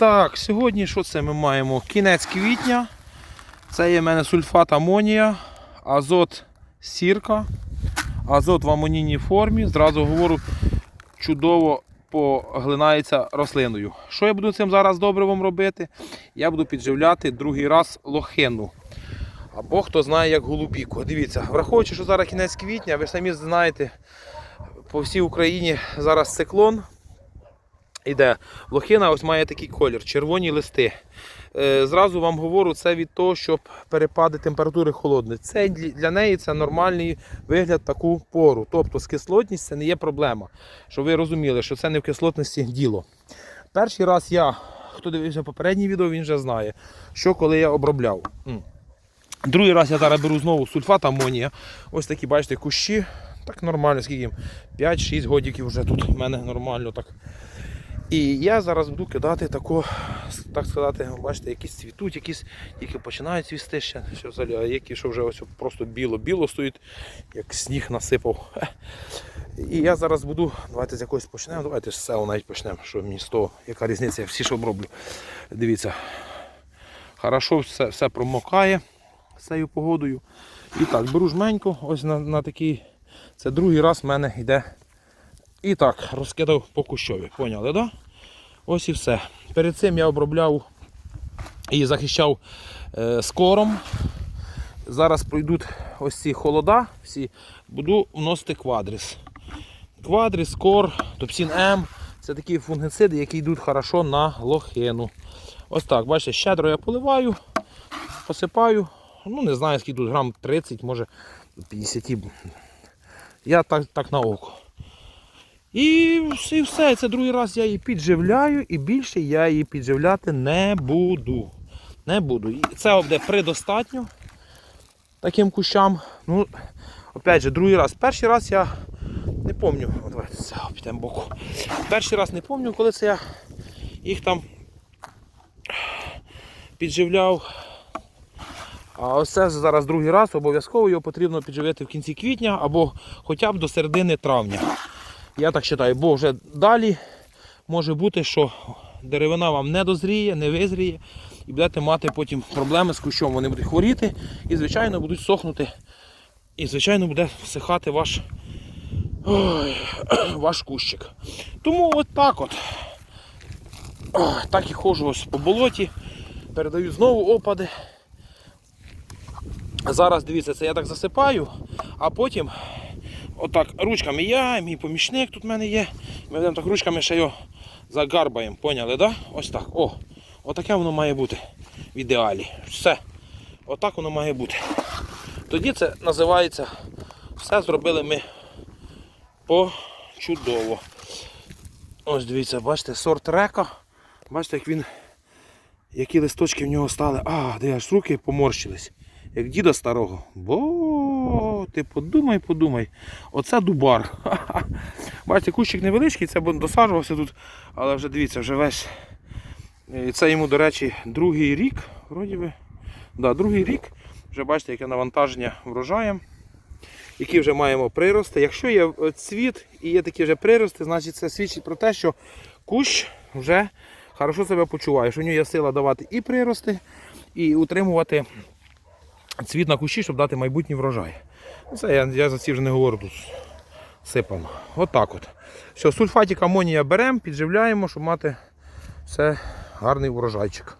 Так, сьогодні що це ми маємо? Кінець квітня. Це є в мене сульфат амонія, азот сірка, азот в амонійній формі. Зразу говорю, чудово поглинається рослиною. Що я буду цим зараз добривом робити? Я буду підживляти другий раз лохину. Або хто знає, як голубіку. Дивіться, враховуючи, що зараз кінець квітня, ви самі знаєте, по всій Україні зараз циклон іде. Лохина ось має такий колір, червоні листи. Е, Зразу вам говорю, це від того, щоб перепади температури холодні. Це для неї це нормальний вигляд таку пору. Тобто з кислотність це не є проблема. Щоб ви розуміли, що це не в кислотності діло. Перший раз я, хто дивився попереднє відео, він вже знає, що коли я обробляв. Другий раз я зараз беру знову сульфат амонія. Ось такі, бачите, кущі. Так нормально, скільки їм? 5-6 годиків вже тут в мене нормально так. І я зараз буду кидати тако, так сказати, бачите, якісь цвітуть, якісь тільки починають цвісти ще, ще взагалі, а які що вже ось просто біло-біло стоїть, як сніг насипав. І я зараз буду, давайте з якогось почнемо, давайте з цього навіть почнемо, що мені з того, яка різниця, я всі що оброблю. Дивіться, хорошо все, все промокає цією погодою. І так, беру жменьку, ось на, на такий, це другий раз в мене йде і так, розкидав по кущові. Поняли, да? Ось і все. Перед цим я обробляв і захищав е, скором. Зараз пройдуть ось ці холода, всі, буду вносити квадріс. Квадріс, кор, топсін М. Це такі фунгициди, які йдуть хорошо на лохину. Ось так, бачите, щедро я поливаю, посипаю. Ну, не знаю, скільки тут грам 30, може 50. Я так, так на око. І і все. Це другий раз я її підживляю і більше я її підживляти не буду. Не буду. Це буде предостатньо таким кущам. Ну, опять же, другий раз. Перший раз я не пам'ятаю. Давайте це підемо боку. Перший раз не пам'ятаю, коли це я їх там підживляв. А це зараз другий раз, обов'язково його потрібно підживити в кінці квітня або хоча б до середини травня. Я так вважаю, бо вже далі може бути, що деревина вам не дозріє, не визріє, і будете мати потім проблеми з кущом. Вони будуть хворіти і, звичайно, будуть сохнути. І, звичайно, буде всихати ваш, ой, ваш кущик. Тому от так от. Так і ходжу ось по болоті, передаю знову опади. Зараз дивіться, це я так засипаю, а потім отак ручками я, мій помічник тут в мене є. Ми будемо так ручками ще його загарбаємо, поняли, да? Ось так. О, отаке воно має бути в ідеалі. Все. Отак воно має бути. Тоді це називається все зробили ми по чудово. Ось дивіться, бачите, сорт река. Бачите, як він, які листочки в нього стали. А, де аж руки поморщились. Як діда старого. Бо ти подумай, подумай. Оце дубар. Бачите, кущик невеличкий, це досаджувався тут, але вже дивіться, вже весь. І це йому, до речі, другий рік. Вроді би. Да, другий рік. Вже бачите, яке навантаження врожаєм. Які вже маємо прирости. Якщо є е, цвіт і є такі вже прирости, значить це свідчить про те, що кущ вже хорошо себе почуває, що в нього є сила давати і прирости, і утримувати цвіт на кущі, щоб дати майбутній врожай. Ну, Це я, я за ці вже не говорю тут сипано. Отак от. Все, сульфатик амонія беремо, підживляємо, щоб мати все гарний врожайчик.